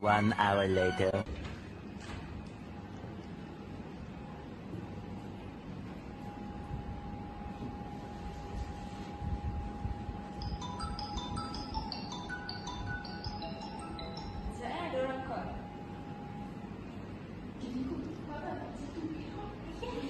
One hour later. Sekejap eh, ada orang call. Okay.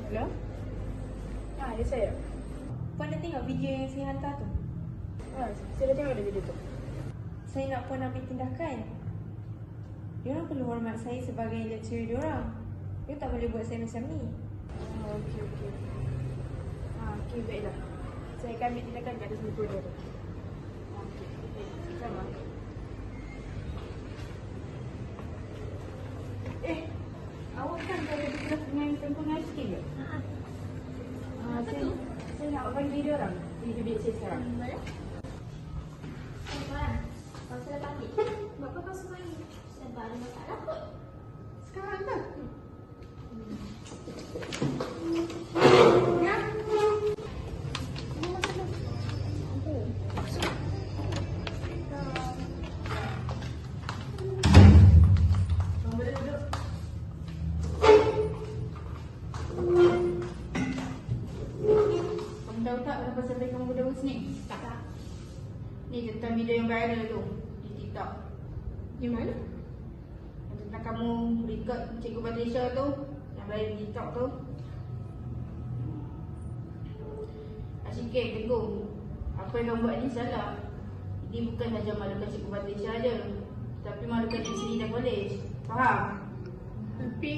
Hello? Ah, ada saya. Puan dah tengok video yang saya hantar tu? Ah, saya dah tengok dah video tu. Saya nak puan ambil tindakan. Diorang perlu hormat saya sebagai lecturer diorang. Dia tak boleh buat saya macam ni. Oh, okey, okey. Ha, okey, baiklah. Saya akan ambil tindakan kat muka dia tu. Okey, baik. Sama. Dengan perempuan ISK ke? Ha. Ah, saya, saya nak bagi video orang. Video bilik saya sekarang. Boleh? Tuan, kau sudah balik. Buat apa kau semua ni? Sebab ada masalah kot. Sekarang dah. Kau tak bagi kamu benda ni? Tak. Ni tentang video yang viral tu di TikTok. Di mana? Yang tentang kamu record Cikgu Patricia tu yang viral di TikTok tu. Asyik tengok. Apa yang kamu buat ni salah. Ini bukan saja malukan Cikgu Patricia je. Tapi malukan diri sendiri dan college. Faham? Tapi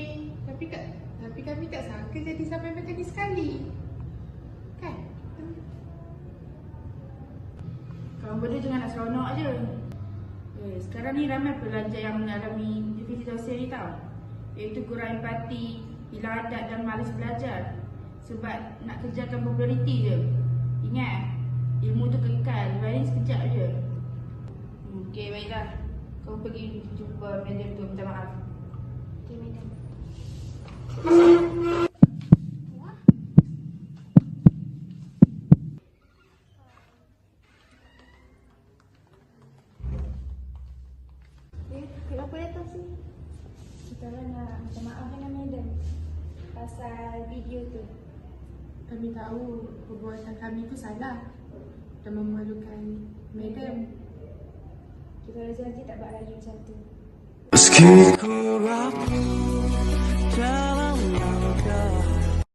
tapi kat tapi kami tak sangka jadi sampai macam ni sekali. Kamu berdua jangan nak seronok je. Eh, sekarang ni ramai pelajar yang mengalami defisit sosial ni tau. Iaitu kurang empati, hilang adat dan malas belajar. Sebab nak kejarkan populariti je. Ingat, ilmu tu kekal, lain sekejap je. Okey, baiklah. Kau pergi jumpa manager tu minta maaf. Okay, madam. Kenapa datang sini? Kita orang nak minta maaf dengan madam pasal video tu. Kami tahu perbuatan kami tu salah dan memalukan madam. Kita orang janji tak buat lagi macam tu. Meski ku rapuh dalam langkah